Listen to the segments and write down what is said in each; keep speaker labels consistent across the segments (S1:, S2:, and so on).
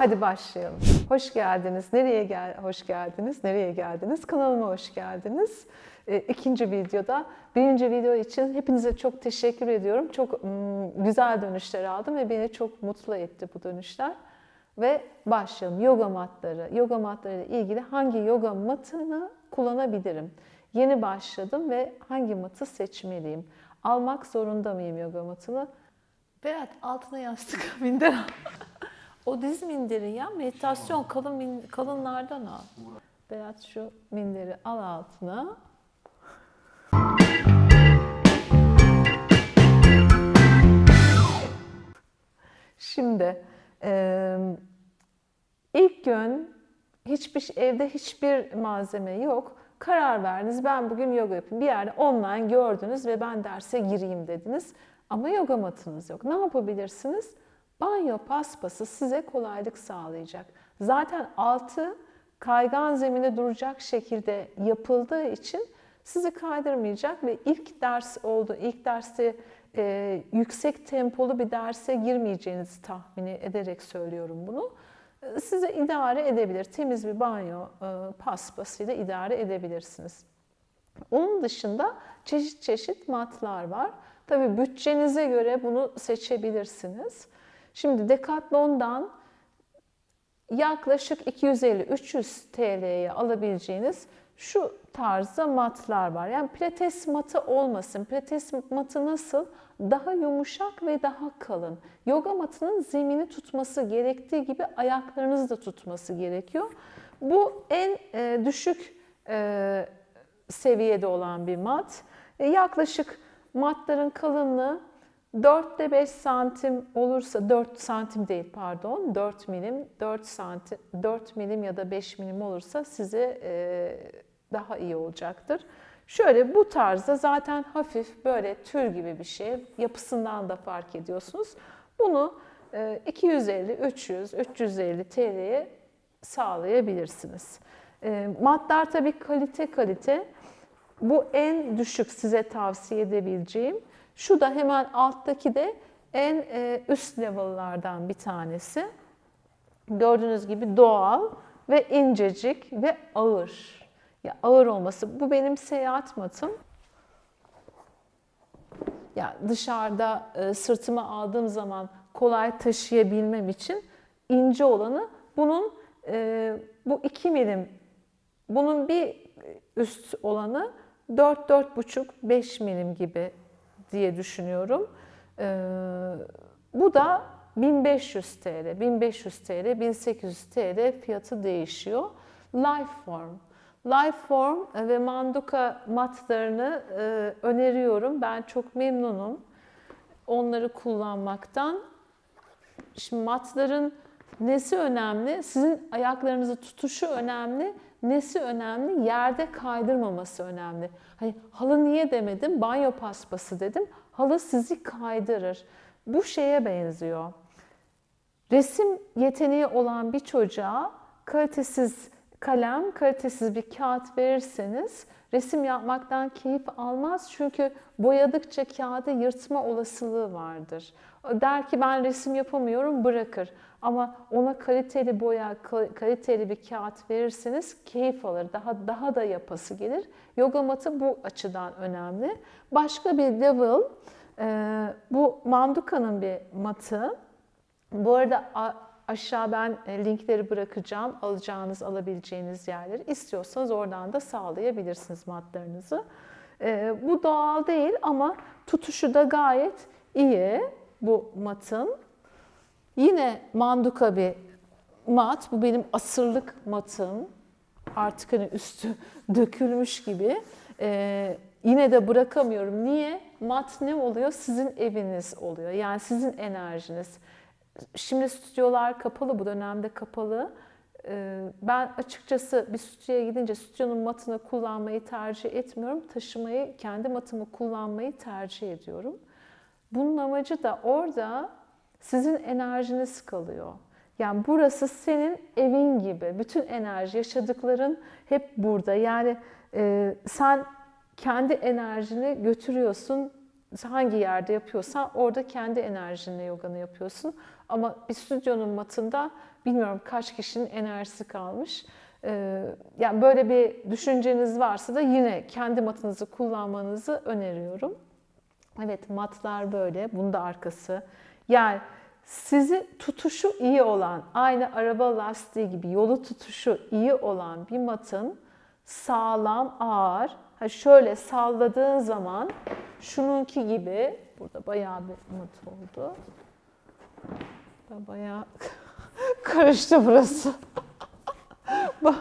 S1: Hadi başlayalım. Hoş geldiniz. Nereye gel hoş geldiniz? Nereye geldiniz? Kanalıma hoş geldiniz. Ee, ikinci videoda. Birinci video için hepinize çok teşekkür ediyorum. Çok mm, güzel dönüşler aldım ve beni çok mutlu etti bu dönüşler. Ve başlayalım. Yoga matları. Yoga matları ile ilgili hangi yoga matını kullanabilirim? Yeni başladım ve hangi matı seçmeliyim? Almak zorunda mıyım yoga matını? Berat altına yastık minder. O diz minderi ya meditasyon kalın min- kalınlardan al. Berat şu minderi al altına. Şimdi eee, ilk gün hiçbir evde hiçbir malzeme yok. Karar verdiniz ben bugün yoga yapayım. Bir yerde online gördünüz ve ben derse gireyim dediniz. Ama yoga matınız yok. Ne yapabilirsiniz? Banyo paspası size kolaylık sağlayacak. Zaten altı kaygan zemine duracak şekilde yapıldığı için sizi kaydırmayacak ve ilk ders oldu. İlk derste e, yüksek tempolu bir derse girmeyeceğinizi tahmin ederek söylüyorum bunu. E, Size idare edebilir. Temiz bir banyo e, paspasıyla idare edebilirsiniz. Onun dışında çeşit çeşit matlar var. Tabii bütçenize göre bunu seçebilirsiniz. Şimdi Decathlon'dan yaklaşık 250-300 TL'ye alabileceğiniz şu tarzda matlar var. Yani pilates matı olmasın. Pilates matı nasıl? Daha yumuşak ve daha kalın. Yoga matının zemini tutması gerektiği gibi ayaklarınızı da tutması gerekiyor. Bu en e, düşük e, seviyede olan bir mat. E, yaklaşık matların kalınlığı 4 ile 5 santim olursa 4 santim değil pardon 4 milim 4 santim 4 milim ya da 5 milim olursa size e, daha iyi olacaktır. Şöyle bu tarzda zaten hafif böyle tül gibi bir şey yapısından da fark ediyorsunuz. Bunu e, 250, 300, 350 TL'ye sağlayabilirsiniz. E, matlar tabii kalite kalite. Bu en düşük size tavsiye edebileceğim. Şu da hemen alttaki de en e, üst level'lardan bir tanesi. Gördüğünüz gibi doğal ve incecik ve ağır. Ya ağır olması. Bu benim seyahat matım. Ya dışarıda e, sırtıma aldığım zaman kolay taşıyabilmem için ince olanı bunun e, bu 2 milim bunun bir üst olanı 4-4,5-5 milim gibi diye düşünüyorum. Ee, bu da 1500 TL, 1500 TL, 1800 TL fiyatı değişiyor. Lifeform. Lifeform ve Manduka matlarını e, öneriyorum. Ben çok memnunum onları kullanmaktan. Şimdi matların nesi önemli? Sizin ayaklarınızı tutuşu önemli. Nesi önemli? Yerde kaydırmaması önemli. Hani halı niye demedim? Banyo paspası dedim. Halı sizi kaydırır. Bu şeye benziyor. Resim yeteneği olan bir çocuğa kalitesiz kalem, kalitesiz bir kağıt verirseniz resim yapmaktan keyif almaz. Çünkü boyadıkça kağıdı yırtma olasılığı vardır. Der ki ben resim yapamıyorum bırakır. Ama ona kaliteli boya, kaliteli bir kağıt verirseniz keyif alır. Daha daha da yapası gelir. Yoga matı bu açıdan önemli. Başka bir level, bu Manduka'nın bir matı. Bu arada aşağı ben e, linkleri bırakacağım. Alacağınız, alabileceğiniz yerleri. İstiyorsanız oradan da sağlayabilirsiniz matlarınızı. Bu doğal değil ama tutuşu da gayet iyi bu matın. Yine manduka bir mat. Bu benim asırlık matım. Artık hani üstü dökülmüş gibi. Ee, yine de bırakamıyorum. Niye? Mat ne oluyor? Sizin eviniz oluyor. Yani sizin enerjiniz. Şimdi stüdyolar kapalı, bu dönemde kapalı. Ee, ben açıkçası bir stüdyoya gidince stüdyonun matını kullanmayı tercih etmiyorum. Taşımayı, kendi matımı kullanmayı tercih ediyorum. Bunun amacı da orada sizin enerjiniz kalıyor. Yani burası senin evin gibi. Bütün enerji, yaşadıkların hep burada. Yani e, sen kendi enerjini götürüyorsun. Hangi yerde yapıyorsan orada kendi enerjinle yoganı yapıyorsun. Ama bir stüdyonun matında bilmiyorum kaç kişinin enerjisi kalmış. Ee, yani böyle bir düşünceniz varsa da yine kendi matınızı kullanmanızı öneriyorum. Evet matlar böyle. Bunda arkası. Yani sizi tutuşu iyi olan, aynı araba lastiği gibi yolu tutuşu iyi olan bir matın sağlam, ağır. Ha şöyle salladığın zaman şununki gibi burada bayağı bir mat oldu. Da bayağı karıştı burası. Bak,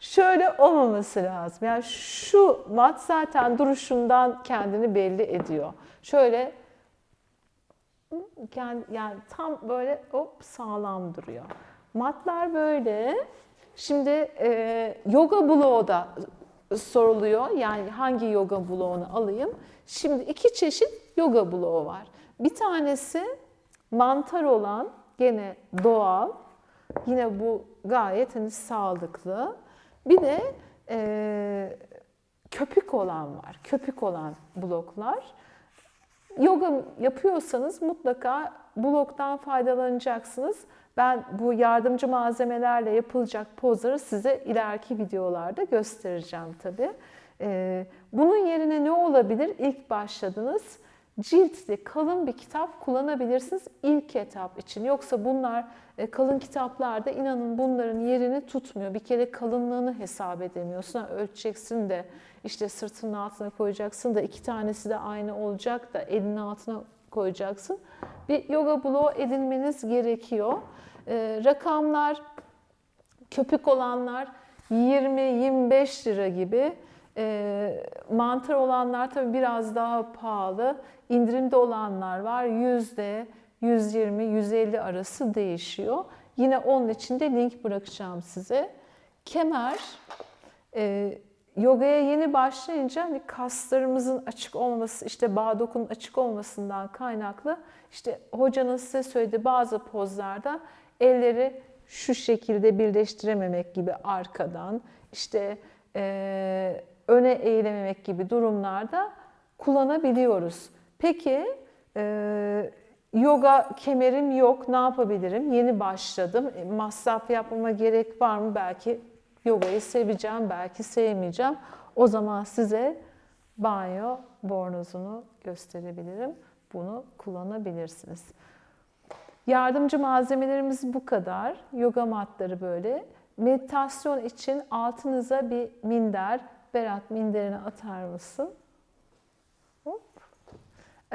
S1: Şöyle olmaması lazım. Yani şu mat zaten duruşundan kendini belli ediyor. Şöyle yani, yani tam böyle hop sağlam duruyor. Matlar böyle. Şimdi e, yoga bloğu da soruluyor. Yani hangi yoga bloğunu alayım? Şimdi iki çeşit yoga bloğu var. Bir tanesi mantar olan gene doğal. Yine bu gayet hani sağlıklı. Bir de e, köpük olan var. Köpük olan bloklar. Yoga yapıyorsanız mutlaka bloktan faydalanacaksınız. Ben bu yardımcı malzemelerle yapılacak pozları size ileriki videolarda göstereceğim tabii. Ee, bunun yerine ne olabilir? İlk başladınız. Ciltli, kalın bir kitap kullanabilirsiniz ilk etap için. Yoksa bunlar e, kalın kitaplarda inanın bunların yerini tutmuyor. Bir kere kalınlığını hesap edemiyorsun. Ölçeceksin de işte sırtının altına koyacaksın da iki tanesi de aynı olacak da elinin altına koyacaksın. Bir yoga bloğu edinmeniz gerekiyor. Ee, rakamlar köpük olanlar 20-25 lira gibi. E, mantar olanlar tabii biraz daha pahalı. İndirimde olanlar var. Yüzde 120-150 arası değişiyor. Yine onun için de link bırakacağım size. Kemer, e, yogaya yeni başlayınca hani kaslarımızın açık olması, işte bağ dokunun açık olmasından kaynaklı işte hocanın size söylediği bazı pozlarda elleri şu şekilde birleştirememek gibi arkadan, işte e, öne eğilememek gibi durumlarda kullanabiliyoruz. Peki e, yoga kemerim yok, ne yapabilirim? Yeni başladım, e, masraf yapmama gerek var mı? Belki yogayı seveceğim, belki sevmeyeceğim. O zaman size banyo bornozunu gösterebilirim. Bunu kullanabilirsiniz. Yardımcı malzemelerimiz bu kadar. Yoga matları böyle. Meditasyon için altınıza bir minder. Berat minderini atar mısın? Hop.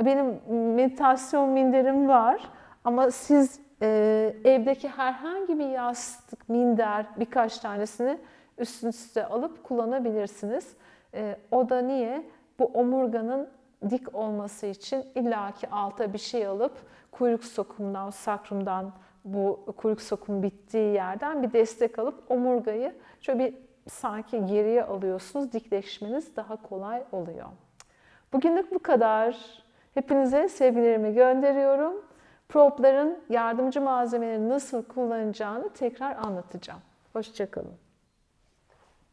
S1: Benim meditasyon minderim var. Ama siz e, evdeki herhangi bir yastık, minder birkaç tanesini üstünüze alıp kullanabilirsiniz. E, o da niye? Bu omurganın dik olması için illaki alta bir şey alıp kuyruk sokumundan, sakrumdan bu kuyruk sokum bittiği yerden bir destek alıp omurgayı şöyle bir sanki geriye alıyorsunuz. Dikleşmeniz daha kolay oluyor. Bugünlük bu kadar. Hepinize sevgilerimi gönderiyorum. Propların yardımcı malzemeleri nasıl kullanacağını tekrar anlatacağım. Hoşçakalın.